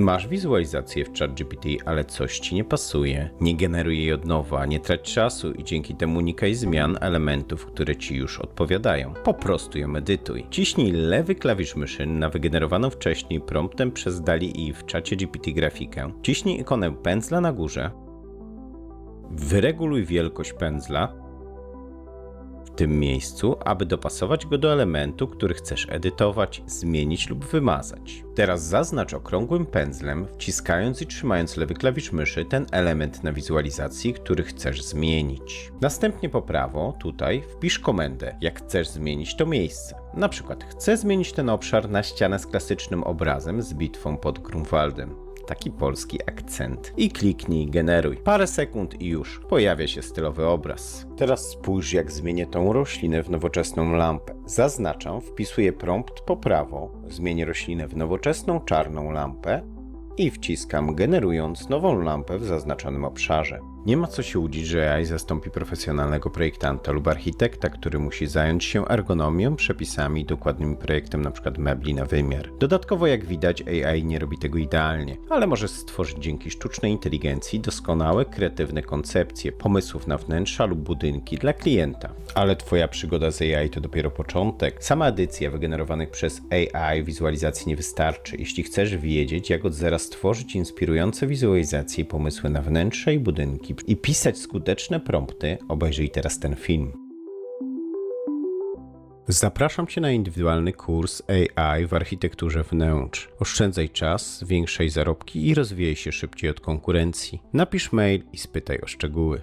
Masz wizualizację w ChatGPT, ale coś ci nie pasuje. Nie generuj jej od nowa, nie trać czasu i dzięki temu unikaj zmian elementów, które ci już odpowiadają. Po prostu ją edytuj. Ciśnij lewy klawisz myszy na wygenerowaną wcześniej promptem przez DALI i w czacie GPT grafikę. Ciśnij ikonę pędzla na górze. Wyreguluj wielkość pędzla tym miejscu, aby dopasować go do elementu, który chcesz edytować, zmienić lub wymazać. Teraz zaznacz okrągłym pędzlem, wciskając i trzymając lewy klawisz myszy ten element na wizualizacji, który chcesz zmienić. Następnie po prawo, tutaj, wpisz komendę, jak chcesz zmienić to miejsce. Na przykład chcę zmienić ten obszar na ścianę z klasycznym obrazem z bitwą pod Grunwaldem taki polski akcent. I kliknij generuj. Parę sekund i już pojawia się stylowy obraz. Teraz spójrz jak zmienię tą roślinę w nowoczesną lampę. Zaznaczam, wpisuję prompt po prawo, zmienię roślinę w nowoczesną czarną lampę i wciskam generując nową lampę w zaznaczonym obszarze. Nie ma co się łudzić, że AI zastąpi profesjonalnego projektanta lub architekta, który musi zająć się ergonomią, przepisami i dokładnym projektem np. mebli na wymiar. Dodatkowo jak widać AI nie robi tego idealnie, ale może stworzyć dzięki sztucznej inteligencji doskonałe, kreatywne koncepcje, pomysłów na wnętrza lub budynki dla klienta. Ale twoja przygoda z AI to dopiero początek. Sama edycja wygenerowanych przez AI wizualizacji nie wystarczy. Jeśli chcesz wiedzieć, jak od zera stworzyć inspirujące wizualizacje i pomysły na wnętrze i budynki i pisać skuteczne prompty, obejrzyj teraz ten film. Zapraszam Cię na indywidualny kurs AI w architekturze wnętrz. Oszczędzaj czas, zwiększaj zarobki i rozwijaj się szybciej od konkurencji. Napisz mail i spytaj o szczegóły.